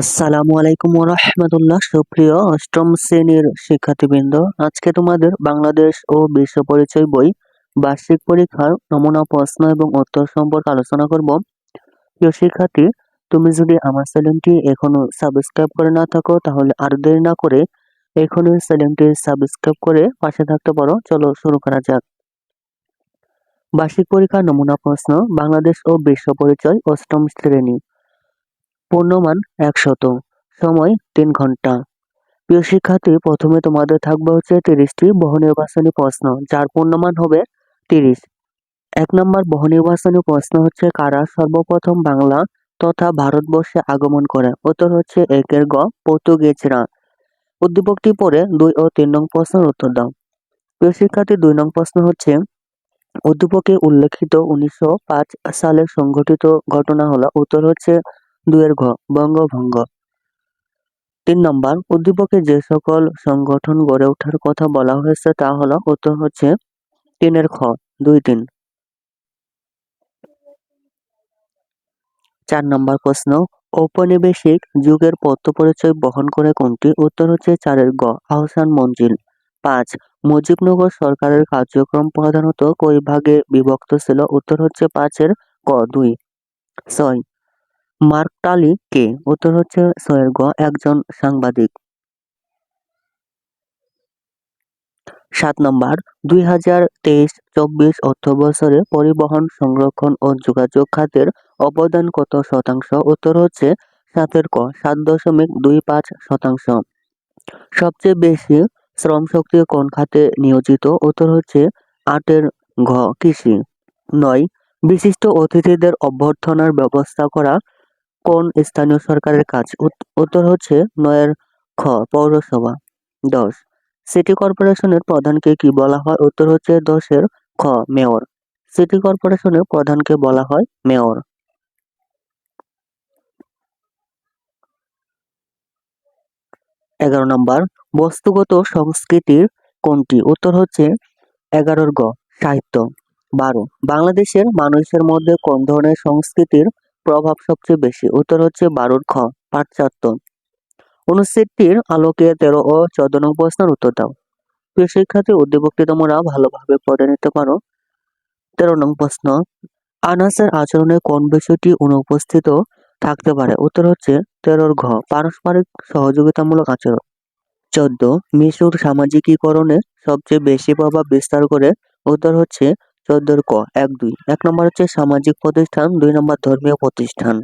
আসসালামু আলাইকুম রহমতুল্লাহ সুপ্রিয় অষ্টম শ্রেণির শিক্ষার্থীবৃন্দ, আজকে তোমাদের বাংলাদেশ ও বিশ্ব পরিচয় বই, বার্ষিক পরীক্ষার নমুনা, প্রশ্ন এবং উত্তর সম্পর্কে আলোচনা করব। প্রিয় শিক্ষার্থী, তুমি যদি আমার চ্যানেলটি এখনও সাবস্ক্রাইব করে না থাকো, তাহলে আর দেরি না করে এখনই চ্যানেলটি সাবস্ক্রাইব করে পাশে থাকতে পারো। চলো শুরু করা যাক। বার্ষিক পরীক্ষার নমুনা, প্রশ্ন, বাংলাদেশ ও বিশ্ব পরিচয় অষ্টম শ্রেণি। পূর্ণমান একশত। সময় তিন ঘণ্টা। প্রিয় শিক্ষার্থী, প্রথমে তোমাদের থাকবে হচ্ছে তিরিশটি বহুনির্বাচনী প্রশ্ন, যার পূর্ণমান হবে তিরিশ। এক নম্বর বহুনির্বাচনী প্রশ্ন হচ্ছে, কারা সর্বপ্রথম বাংলা তথা ভারতবর্ষে আগমন করে? উত্তর হচ্ছে একের গ পর্তুগিজরা। উদ্দীপকটি পরে দুই ও তিন নং প্রশ্নের উত্তর দাও। প্রিয় শিক্ষার্থী, দুই নং প্রশ্ন হচ্ছে, উদ্দীপকে উল্লেখিত উনিশশো পাঁচ সালে সংঘটিত ঘটনা হলো। উত্তর হচ্ছে দুয়ের ঘ, বঙ্গভঙ্গ। তিন নম্বর, উদ্দীপকে যে সকল সংগঠন গড়ে ওঠার কথা বলা হয়েছে তা হলো, উত্তর হচ্ছে তিনের খ, দুই তিন। চার নম্বর প্রশ্ন, ঔপনিবেশিক যুগের পত্র পরিচয় বহন করে কোনটি? উত্তর হচ্ছে চারের গ, আহসান মঞ্জিল। পাঁচ, মুজিবনগর সরকারের কার্যক্রম প্রধানত কই ভাগে বিভক্ত ছিল? উত্তর হচ্ছে পাঁচের ক দুই। ছয় মার্ক টালি কে উত্তর হচ্ছে ছয়ের গ, একজন সাংবাদিক। সাত নম্বর, দুই হাজার তেইশ চব্বিশ অর্থ বছরে পরিবহন, সংরক্ষণ ও যোগাযোগ খাতের অবদান কত শতাংশ? উত্তর হচ্ছে সাতের ক, সাত দশমিক দুই পাঁচ শতাংশ। সবচেয়ে বেশি শ্রম শক্তি কোন খাতে নিয়োজিত? উত্তর হচ্ছে আটের ঘ, কৃষি। নয়, বিশিষ্ট অতিথিদের অভ্যর্থনার ব্যবস্থা করা কোন স্থানীয় সরকারের কাজ? উত্তর হচ্ছে নয়ের খ, পৌরসভা। দশ, সিটি কর্পোরেশনের প্রধানকে কি বলা হয়? উত্তর হচ্ছে দশের খ, মেয়র। সিটি কর্পোরেশনের প্রধানকে বলা হয় মেয়র। এগারো নম্বর, বস্তুগত সংস্কৃতির কোনটি? উত্তর হচ্ছে এগারোর গ, সাহিত্য। বারো, বাংলাদেশের মানুষের মধ্যে কোন ধরনের সংস্কৃতির প্রভাব সবচেয়ে বেশি। উত্তর হচ্ছে বারোর খ, পাশ্চাত্য। অনুচ্ছেদটির আলোকে তেরো ও চোদ্দ নং প্রশ্নের উত্তর দাও। প্রিয় শিক্ষার্থী, উদ্দীপকটি তোমরা ভালোভাবে পড়ে নিতে পারো। তেরো নং প্রশ্ন, আনাসের আচরণে কোন বিষয়টি অনুপস্থিত থাকতে পারে? উত্তর হচ্ছে তেরোর ঘ, পারস্পরিক সহযোগিতামূলক আচরণ। চোদ্দ, মিশুর সামাজিকীকরণে সবচেয়ে বেশি প্রভাব বিস্তার করে। উত্তর হচ্ছে চোদ্দোর ক, এক, দুই। এক নম্বর হচ্ছে সামাজিক প্রতিষ্ঠান, দুই নম্বর ধর্মীয় প্রতিষ্ঠান।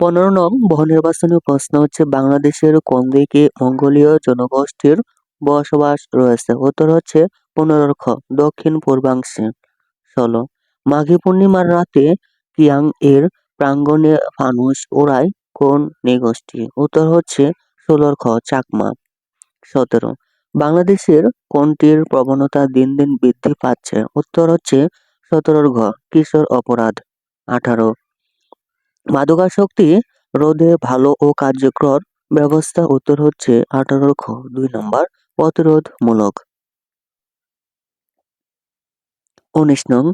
পনেরো নং, বহুনির্বাচনী প্রশ্ন হচ্ছে বাংলাদেশের কোন দিকে মঙ্গোলীয় জনগোষ্ঠীর বসবাস রয়েছে। উত্তর হচ্ছে পনেরো খ, দক্ষিণ পূর্বাংশে। ষোলো, মাঘী পূর্ণিমার রাতে কিয়াং এর প্রাঙ্গণে ফানুস ওড়ায় কোন নৃগোষ্ঠী? উত্তর হচ্ছে ষোলোর খ, চাকমা। সতেরো বাংলাদেশের কোনটির প্রবণতা দিন দিন বৃদ্ধি পাচ্ছে? উত্তর হচ্ছে সতেরোর ঘ, কিশোর অপরাধ, আঠারো। মাদকাসক্তি রোধে ভালো ও কার্যকর ব্যবস্থা, উত্তর হচ্ছে আঠারো খ দুই নম্বর, প্রতিরোধমূলক। উনিশ নং,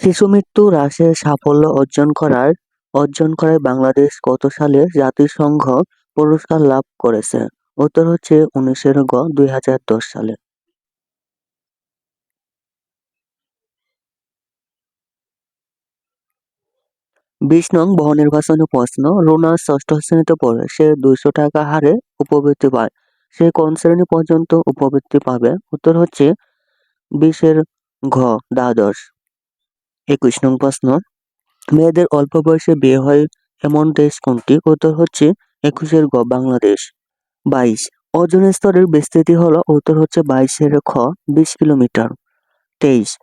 শিশু মৃত্যু হ্রাসের সাফল্য অর্জন করার, অর্জন করায় বাংলাদেশ কত সালে জাতিসংঘ পুরস্কার লাভ করেছে? উত্তর হচ্ছে উনিশের গ, দুই হাজার দশ সালে। বিশ নং বহুনির্বাচনী প্রশ্ন, রোনা ষষ্ঠ শ্রেণীতে পড়ে, সে দুইশো টাকা হারে উপবৃত্তি পায়। সে কোন শ্রেণি পর্যন্ত উপবৃত্তি পাবে? উত্তর হচ্ছে বিশের ঘ, দ্বাদশ। একুশ নং প্রশ্ন, মেয়েদের অল্প বয়সে বিয়ে হয় এমন দেশ কোনটি? উত্তর হচ্ছে একুশের গ, বাংলাদেশ। বাইশ। ওজন স্তরের বিস্তৃতি হলো, উত্তর হচ্ছে বাইশের খ, বিশ কিলোমিটার। তেইশ।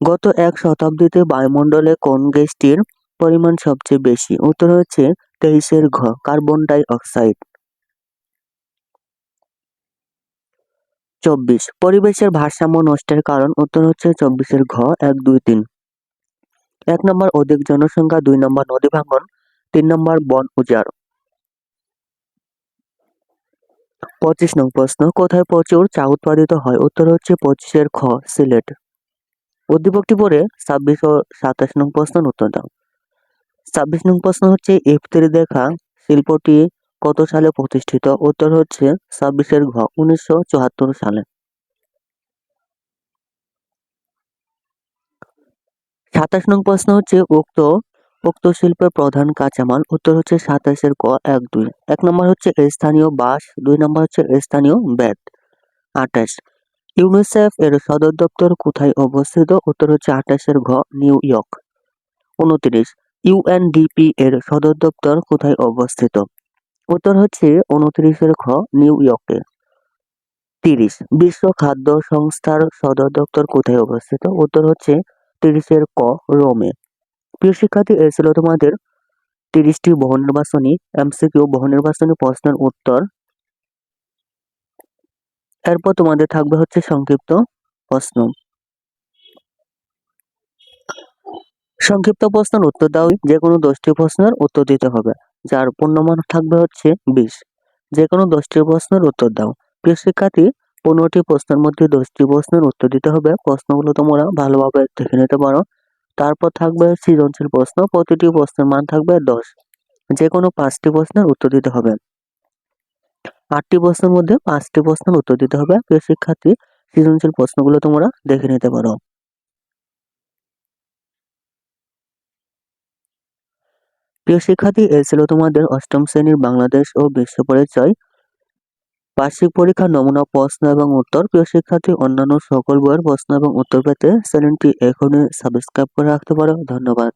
গত এক শতাব্দীতে বায়ুমণ্ডলে কোন গ্যাসটির পরিমাণ সবচেয়ে বেশি? উত্তর হচ্ছে তেইশের ঘ, কার্বন ডাই অক্সাইড। চব্বিশ। পরিবেশের ভারসাম্য নষ্টের কারণ, উত্তর হচ্ছে চব্বিশের ঘ, এক, দুই, তিন। এক নম্বর অধিক জনসংখ্যা, দুই নম্বর নদী ভাঙন, তিন নম্বর বন উজাড়। পঁচিশ নং প্রশ্ন। কোথায় প্রচুর চা উৎপাদিত হয়? উত্তর হচ্ছে পঁচিশের খ, সিলেট। উদ্দীপকটি পরে ছাব্বিশ ও সাতাশ নং প্রশ্ন উত্তর দাও। ছাব্বিশ নং প্রশ্ন হচ্ছে ইফতির দেখা, শিল্পটি কত সালে প্রতিষ্ঠিত? উত্তর হচ্ছে ছাব্বিশের ঘ, উনিশশো চুয়াত্তর সালে। সাতাশ নং প্রশ্ন হচ্ছে উক্ত উক্ত শিল্পের প্রধান কাঁচামাল উত্তর হচ্ছে সাতাশের ক, এক, দুই। এক নম্বর হচ্ছে স্থানীয় বাস দুই নম্বর হচ্ছে স্থানীয় ব্যাট আঠাশ। ইউনিসেফ এর সদর দপ্তর কোথায় অবস্থিত? উত্তর হচ্ছে আঠাশের ঘ, নিউ ইয়র্ক। উনত্রিশ। ইউএনডিপি এর সদর দপ্তর কোথায় অবস্থিত? উত্তর হচ্ছে উনত্রিশের খ নিউ ইয়র্কে। তিরিশ। বিশ্ব খাদ্য সংস্থার সদর দপ্তর কোথায় অবস্থিত? উত্তর হচ্ছে তিরিশের ক, রোমে। প্রিয় শিক্ষার্থী, এ ছিল তোমাদের তিরিশটি নির্বাচনী এমসিকিউ, বহু নির্বাচনী প্রশ্নের উত্তর। এরপর তোমাদের থাকবে হচ্ছে সংক্ষিপ্ত প্রশ্ন। সংক্ষিপ্ত প্রশ্নের উত্তর দাও যে কোনো দশটি প্রশ্নের উত্তর দিতে হবে, যার পূর্ণমান থাকবে হচ্ছে বিশ। যে কোনো দশটি প্রশ্নের উত্তর দাও। প্রিয় শিক্ষার্থী, পনেরোটি প্রশ্নের মধ্যে দশটি প্রশ্নের উত্তর দিতে হবে। প্রশ্নগুলো তোমরা ভালোভাবে দেখে নিতে পারো। তারপর থাকবে সৃজনশীল প্রশ্ন, প্রতিটি প্রশ্নের মান থাকবে দশ। যে কোনো পাঁচটি প্রশ্নের উত্তর দিতে হবে। আটটি প্রশ্নের মধ্যে পাঁচটি প্রশ্নের উত্তর দিতে হবে। প্রিয় শিক্ষার্থী, সৃজনশীল প্রশ্নগুলো তোমরা দেখে নিতে পারো। প্রিয় শিক্ষার্থী এ ছিল তোমাদের অষ্টম শ্রেণির বাংলাদেশ ও বিশ্ব পরিচয়। বার্ষিক পরীক্ষার নমুনা, প্রশ্ন এবং উত্তর। প্রিয় শিক্ষার্থী, অন্যান্য সকল বইয়ের প্রশ্ন এবং উত্তর পেতে চ্যানেলটি এখনই সাবস্ক্রাইব করে রাখতে পারো। ধন্যবাদ।